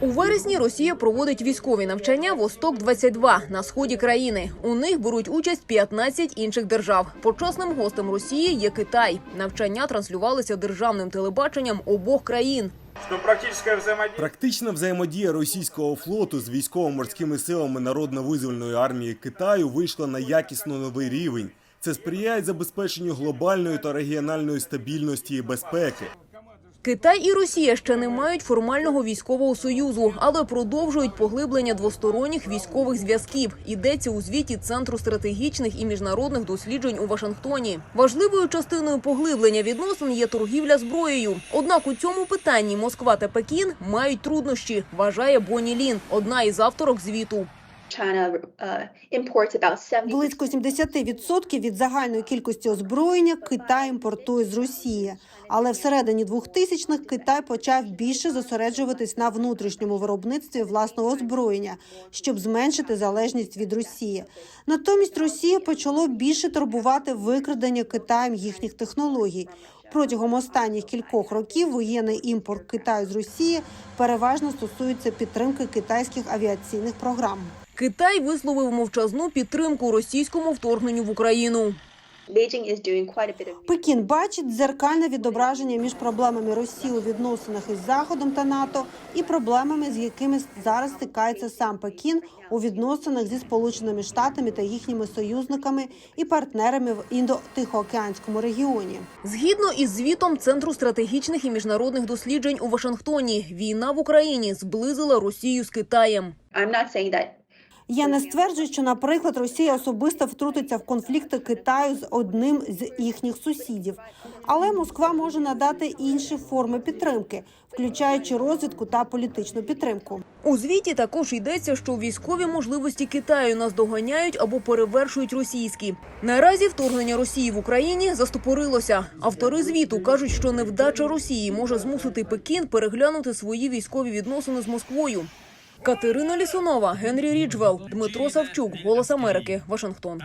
У вересні Росія проводить військові навчання Восток 22 на сході країни. У них беруть участь 15 інших держав. Почесним гостем Росії є Китай. Навчання транслювалися державним телебаченням обох країн. Практична взаємодія російського флоту з військово-морськими силами Народно-визвольної армії Китаю вийшла на якісно новий рівень. Це сприяє забезпеченню глобальної та регіональної стабільності і безпеки. Китай і Росія ще не мають формального військового союзу, але продовжують поглиблення двосторонніх військових зв'язків. Йдеться у звіті Центру стратегічних і міжнародних досліджень у Вашингтоні. Важливою частиною поглиблення відносин є торгівля зброєю. Однак у цьому питанні Москва та Пекін мають труднощі, вважає Бонні Лін, одна із авторок звіту. Uh, imports about 70 Близько 70% від загальної кількості озброєння Китай імпортує з Росії. Але всередині 2000-х Китай почав більше зосереджуватись на внутрішньому виробництві власного озброєння, щоб зменшити залежність від Росії. Натомість Росія почало більше турбувати викрадення Китаєм їхніх технологій. Протягом останніх кількох років воєнний імпорт Китаю з Росії переважно стосується підтримки китайських авіаційних програм. Китай висловив мовчазну підтримку російському вторгненню в Україну. Пекін бачить дзеркальне відображення між проблемами Росії у відносинах із Заходом та НАТО і проблемами, з якими зараз стикається сам Пекін у відносинах зі Сполученими Штатами та їхніми союзниками і партнерами в індо-тихоокеанському регіоні. Згідно із звітом Центру стратегічних і міжнародних досліджень у Вашингтоні, війна в Україні зблизила Росію з Китаєм. I'm not saying that Я не стверджую, що, наприклад, Росія особисто втрутиться в конфлікти Китаю з одним з їхніх сусідів, але Москва може надати інші форми підтримки, включаючи розвідку та політичну підтримку. У звіті також йдеться, що військові можливості Китаю наздоганяють або перевершують російські. Наразі вторгнення Росії в Україні застопорилося. Автори звіту кажуть, що невдача Росії може змусити Пекін переглянути свої військові відносини з Москвою. Катерина Лісунова, Генрі Ріджвелл, Дмитро Савчук, Голос Америки, Вашингтон.